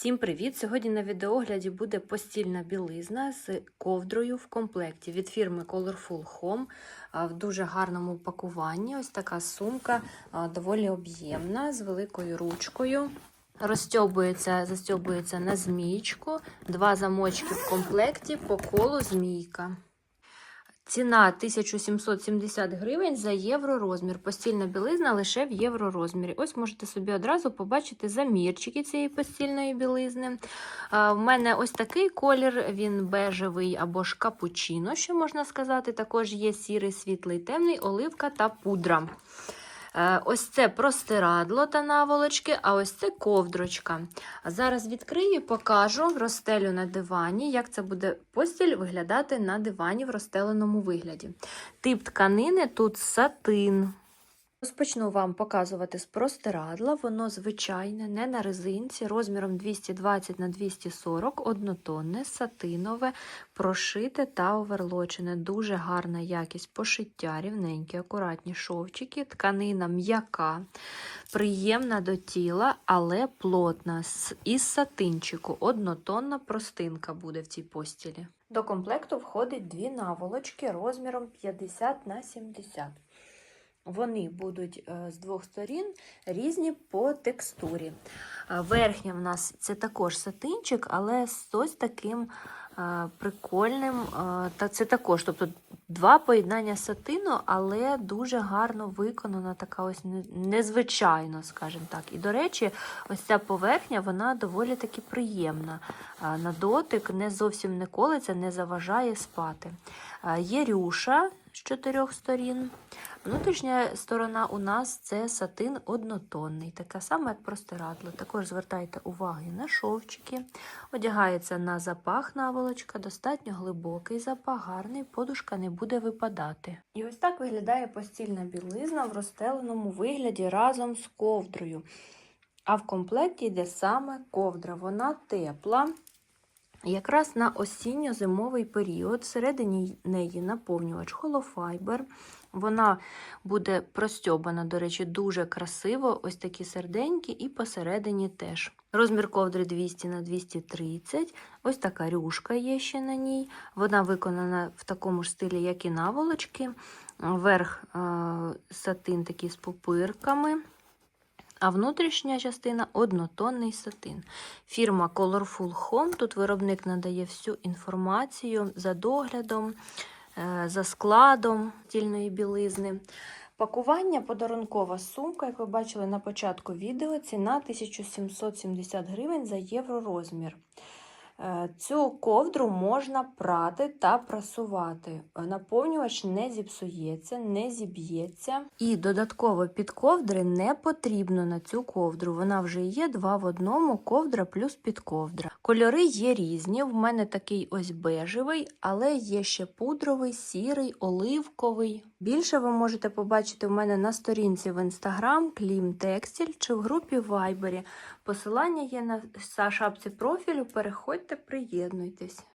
Всім привіт! Сьогодні на відеогляді буде постільна білизна з ковдрою в комплекті від фірми Colorful Home в дуже гарному пакуванні. Ось така сумка доволі об'ємна з великою ручкою. Розстьобується, застьобується на змійку. два замочки в комплекті по колу змійка. Ціна 1770 гривень за євро розмір. Постільна білизна лише в євро розмірі. Ось можете собі одразу побачити замірчики цієї постільної білизни. В мене ось такий колір, він бежевий або ж капучино, що можна сказати. Також є сірий, світлий, темний, оливка та пудра. Ось це простирадло та наволочки, а ось це ковдрочка. Зараз відкрию і покажу розстелю на дивані, як це буде постіль виглядати на дивані в розстеленому вигляді. Тип тканини тут сатин. Розпочну вам показувати з простирадла. Воно звичайне, не на резинці, розміром 220 на 240, однотонне, сатинове, прошите та оверлочене. Дуже гарна якість пошиття, рівненькі, акуратні шовчики, тканина м'яка, приємна до тіла, але плотна. Із сатинчику однотонна простинка буде в цій постілі. До комплекту входить дві наволочки розміром 50 на 70 вони будуть з двох сторін різні по текстурі. Верхня в нас це також сатинчик, але з ось таким прикольним. Та це також, тобто два поєднання сатину, але дуже гарно виконана, така ось незвичайно, скажімо так. І, до речі, ось ця поверхня, вона доволі таки приємна. На дотик не зовсім не колиться, не заважає спати. Є рюша з чотирьох сторін. Внутрішня сторона у нас це сатин однотонний, така сама, як простирадло. Також звертайте увагу на шовчики. Одягається на запах наволочка, достатньо глибокий запах, гарний, подушка не буде випадати. І ось так виглядає постільна білизна в розстеленому вигляді разом з ковдрою. А в комплекті йде саме ковдра. Вона тепла. Якраз на осінньо-зимовий період всередині неї наповнювач холофайбер. Вона буде простьобана, до речі, дуже красиво, ось такі серденькі, і посередині теж. Розмір ковдри 200 на 230 ось така рюшка є ще на ній. Вона виконана в такому ж стилі, як і наволочки. Верх е сатин такий з пупирками. А внутрішня частина однотонний сатин. Фірма Colorful Home. Тут виробник надає всю інформацію за доглядом, за складом стільної білизни. Пакування подарункова сумка, як ви бачили на початку відео, ціна 1770 гривень за євророзмір. Цю ковдру можна прати та прасувати. Наповнювач не зіпсується, не зіб'ється. І додатково під ковдри не потрібно на цю ковдру. Вона вже є два в одному ковдра плюс підковдра. Кольори є різні. В мене такий ось бежевий, але є ще пудровий, сірий, оливковий. Більше ви можете побачити в мене на сторінці в інстаграм, Клім Текстіль чи в групі в Вайбері. Посилання є на шапці профілю. Переходьте, приєднуйтесь.